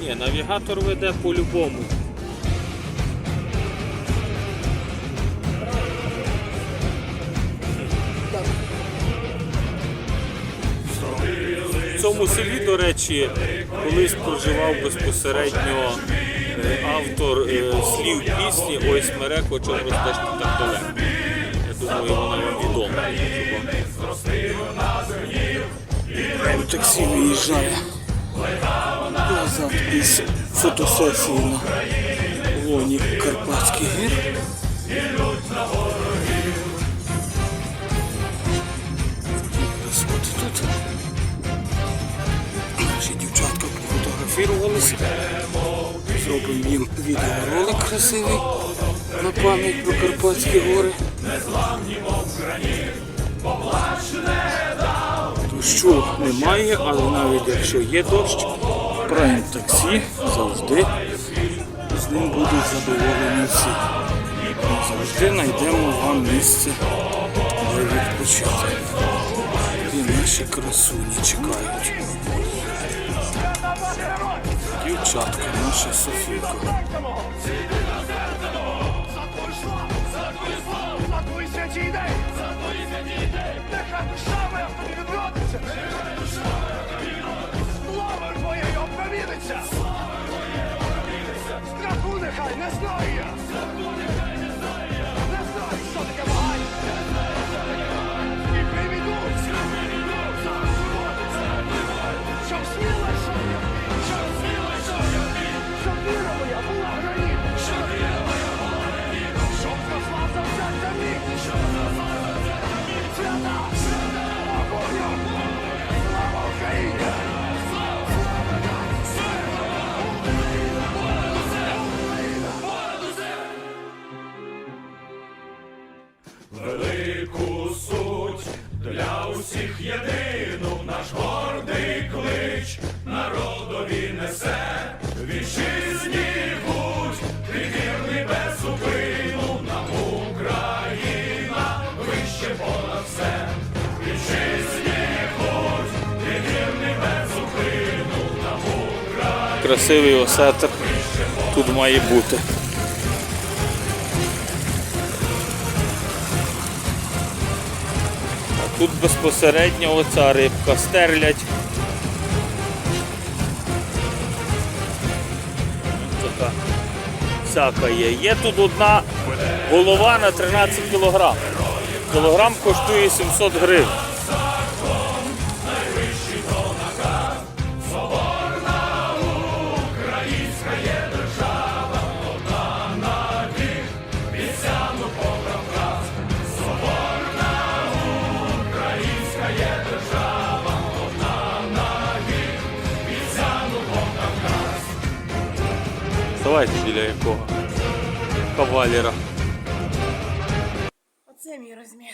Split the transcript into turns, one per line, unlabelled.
ні, навігатор веде по-любому. В цьому селі, до речі, колись проживав безпосередньо е, автор е, слів пісні Ой смереко, чому ростеш ти так далеко. Я думаю, вона вам відома.
Прям таксі виїжджає назад із фотосесії на лоні Карпатських гір. Красоти тут. Наші дівчатка пофотографірувалися. Зробимо їм відеоролик красивий на пам'ять про Карпатські гори. Дощу немає, але навіть якщо є дощ, прайм таксі завжди з ним будуть задоволені всі. Ми завжди знайдемо вам місце, де відпочити. І наші красуні чекають. Дівчатка, наша Софійка.
Страху нехай не знаю
Велику суть для усіх єдину наш гордий клич народові несе вітчизні будь, ти вірний без зупину нам Україна вище понад все. Вітчизні будь, ти вірний без зупину нам Україна.
Красивий осетр тут має бути. Тут безпосередньо оця рибка стерлять. Така всяка є. Є тут одна голова на 13 кг. Кілограм коштує 700 гривень. Давайте біля якого кавалера.
Оце мій розмір.